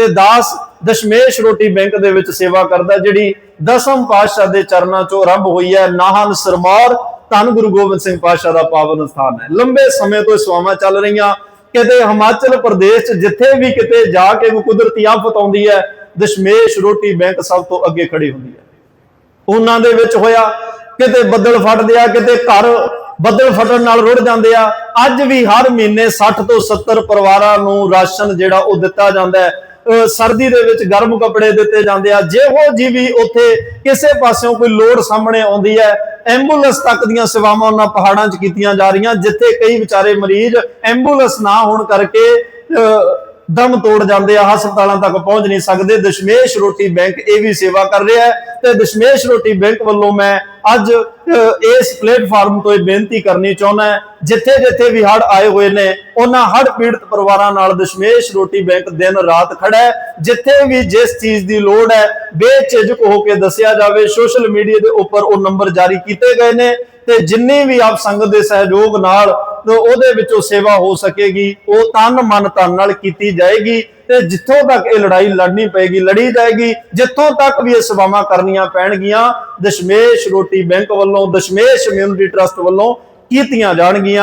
ਤੇ ਦਾਸ ਦਸ਼ਮੇਸ਼ ਰੋਟੀ ਬੈਂਕ ਦੇ ਵਿੱਚ ਸੇਵਾ ਕਰਦਾ ਜਿਹੜੀ ਦਸਮ ਪਾਤਸ਼ਾਹ ਦੇ ਚਰਨਾਂ ਚੋਂ ਆਰੰਭ ਹੋਈ ਹੈ। ਨਾਹਨ ਸਰਮੌਰ, ਧੰਨ ਗੁਰੂ ਗੋਬਿੰਦ ਸਿੰਘ ਪਾਤਸ਼ਾਹ ਦਾ ਪਾਵਨ ਸਥਾਨ ਹੈ। ਲੰਬੇ ਸਮੇਂ ਤੋਂ ਇਹ ਚੱਲ ਰਹੀਆਂ। ਕਿਤੇ ਹਿਮਾਚਲ ਪ੍ਰਦੇਸ਼ ਜਿੱਥੇ ਵੀ ਕਿਤੇ ਜਾ ਕੇ ਕੋਈ ਕੁਦਰਤੀ ਆਫਤ ਆਉਂਦੀ ਹੈ, ਦਸ਼ਮੇਸ਼ ਰੋਟੀ ਬੈਂਕ ਸਭ ਤੋਂ ਅੱਗੇ ਖੜੀ ਹੁੰਦੀ ਹੈ। ਉਹਨਾਂ ਦੇ ਵਿੱਚ ਹੋਇਆ, ਕਿਤੇ ਬੱਦਲ ਫਟਦੇ ਆ, ਕਿਤੇ ਘਰ ਬੱਦਲ ਫਟਣ ਨਾਲ ਰੁੜ ਜਾਂਦੇ ਆ। ਅੱਜ ਵੀ ਹਰ ਮਹੀਨੇ 60 ਤੋਂ 70 ਪਰਿਵਾਰਾਂ ਨੂੰ ਰਾਸ਼ਨ ਜਿਹੜਾ ਉਹ ਦਿੱਤਾ ਜਾਂਦਾ ਹੈ। ਸਰਦੀ ਦੇ ਵਿੱਚ ਗਰਮ ਕੱਪੜੇ ਦਿੱਤੇ ਜਾਂਦੇ ਆ। ਜਿਹੋ ਜੀ ਵੀ ਉੱਥੇ ਕਿਸੇ ਪਾਸਿਓਂ ਕੋਈ ਲੋੜ ਸਾਹਮਣੇ ਆਉਂਦੀ ਹੈ, ਐਂਬੂਲੈਂਸ ਤੱਕ ਦੀਆਂ ਸੇਵਾਵਾਂ ਉਹਨਾਂ ਪਹਾੜਾਂ 'ਚ ਕੀਤੀਆਂ ਜਾ ਰਹੀਆਂ, ਜਿੱਥੇ ਕਈ ਵਿਚਾਰੇ ਮਰੀਜ਼ ਐਂਬੂਲੈਂਸ ਨਾ ਹੋਣ ਕਰਕੇ ਅਹ ਦਮ ਤੋੜ ਜਾਂਦੇ ਆ, ਹਸਪਤਾਲਾਂ ਤੱਕ ਪਹੁੰਚ ਨਹੀਂ ਸਕਦੇ। ਦਸ਼ਮੇਸ਼ ਰੋਟੀ ਬੈਂਕ ਇਹ ਵੀ ਸੇਵਾ ਕਰ ਰਿਹਾ ਹੈ ਤੇ ਦਸ਼ਮੇਸ਼ ਰੋਟੀ ਬੈਂਕ ਵੱਲੋਂ ਮੈਂ ਅੱਜ ਇਸ ਪਲੇਟਫਾਰਮ ਤੋਂ ਇਹ ਬੇਨਤੀ ਕਰਨੀ ਚਾਹੁੰਦਾ ਜਿੱਥੇ ਜਿੱਥੇ ਵੀ ਹੜ ਆਏ ਹੋਏ ਨੇ, ਉਹਨਾਂ ਹੜ ਪੀੜਤ ਪਰਿਵਾਰਾਂ ਨਾਲ ਦਸ਼ਮੇਸ਼ ਰੋਟੀ ਬੈਂਕ ਦਿਨ ਰਾਤ ਖੜਾ ਹੈ। ਜਿੱਥੇ ਵੀ ਜਿਸ ਚੀਜ਼ ਦੀ ਲੋੜ ਹੈ, ਬੇਝਿਜਕ ਹੋ ਕੇ ਦੱਸਿਆ ਜਾਵੇ, ਸੋਸ਼ਲ ਮੀਡੀਆ ਦੇ ਉੱਪਰ ਉਹ ਨੰਬਰ ਜਾਰੀ ਕੀਤੇ ਗਏ ਨੇ ਤੇ ਜਿੰਨੀ ਵੀ ਆਪ ਸੰਗਤ ਦੇ ਸਹਿਯੋਗ ਨਾਲ ਤੇ ਉਹਦੇ ਵਿੱਚੋਂ ਸੇਵਾ ਹੋ ਸਕੇਗੀ, ਉਹ ਤਨ ਮਨ ਧਨ ਨਾਲ ਕੀਤੀ ਜਾਏਗੀ ਤੇ ਜਿੱਥੋਂ ਤੱਕ ਇਹ ਲੜਾਈ ਲੜਨੀ ਪਏਗੀ, ਲੜੀ ਜਾਏਗੀ, ਜਿੱਥੋਂ ਤੱਕ ਵੀ ਇਹ ਸੇਵਾਵਾਂ ਕਰਨੀਆਂ ਪੈਣਗੀਆਂ, ਦਸ਼ਮੇਸ਼ ਰੋਟੀ ਬੈਂਕ ਵੱਲੋਂ, ਦਸ਼ਮੇਸ਼ ਕਮਿਊਨਿਟੀ ਟਰਸਟ ਵੱਲੋਂ ਕੀਤੀਆਂ ਜਾਣਗੀਆਂ।